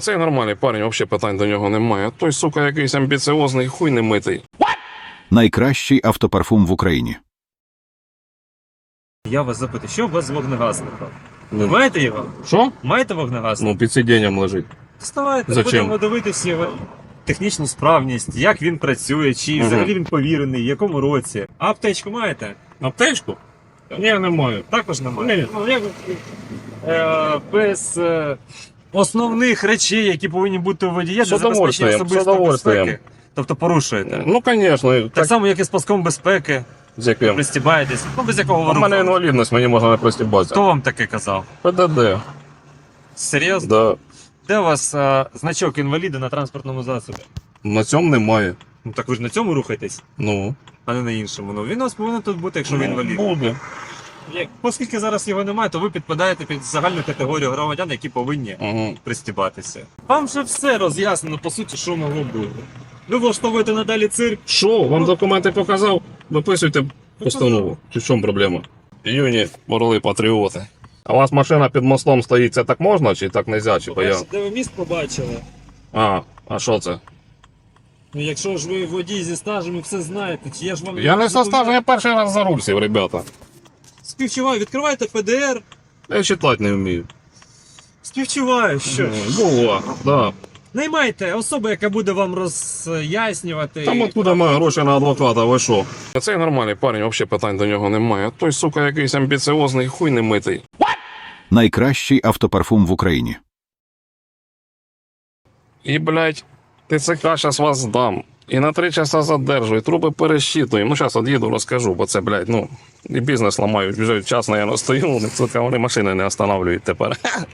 Цей нормальний парень, взагалі питань до нього немає. Той, сука, якийсь амбіціозний хуй не митий. Найкращий автопарфум в Україні. Я вас запитую, що у вас з вогнегасником? Ви маєте його? Що? Маєте вогнегасник? Ну, під сидінням лежить. Доставайте, Зачем? будемо дивитися його технічну справність, як він працює, чи Мгм. взагалі він повірений, в якому році. А аптечку маєте? Аптечку? Ні, не маю. Також немає. Ні. Ну, як е, без е, основних речей, які повинні бути у водія для забезпечення особистої удовольствием. безпеки. Тобто порушуєте. Ну, звісно, Так так само, як і з паском безпеки, з яким. пристібаєтесь. Ну, без якого У мене інвалідність, мені можна не пристібатися. Хто вам таке казав? ПДД. Серйозно? Да. Де у вас е, значок інваліда на транспортному засобі? На цьому немає. Ну так ви ж на цьому рухаєтесь, Ну. а не на іншому. Ну він у вас повинен тут бути, якщо ви інвалід. Буде. Оскільки зараз його немає, то ви підпадаєте під загальну категорію громадян, які повинні Угу. пристібатися. Вам вже все роз'яснено, по суті, що могло бути. Ви влаштовуєте надалі цирк. Що, вам документи показав? Виписуйте постанову. Чи в чому проблема? Юні, орли патріоти. А у вас машина під мостом стоїть, це так можна, чи так не можна? Чи я... Де ви міст побачили? А, а що це? Ну якщо ж ви водій зі стажем і все знаєте, чи я ж вам Я не со стажу, я перший раз за руль сів, ребята. Співчуваю, відкривайте ПДР, Я читати не вмію. співчуваю, що ж. Було, да. Наймайте особу, яка буде вам роз'яснювати. Там откуда маю гроші на адвоката, ви що? Цей нормальний парень, взагалі питань до нього немає. Той, сука, якийсь амбіціозний хуй не митий. Найкращий автопарфум в Україні. І, блядь, ТЦК зараз вас здам. І на три часа задержую, труби пересчитуємо. Ну, зараз од'їду, розкажу, бо це, блядь, ну, і бізнес ламають. Вже час, наверное, стою, вони машини не останавливають тепер.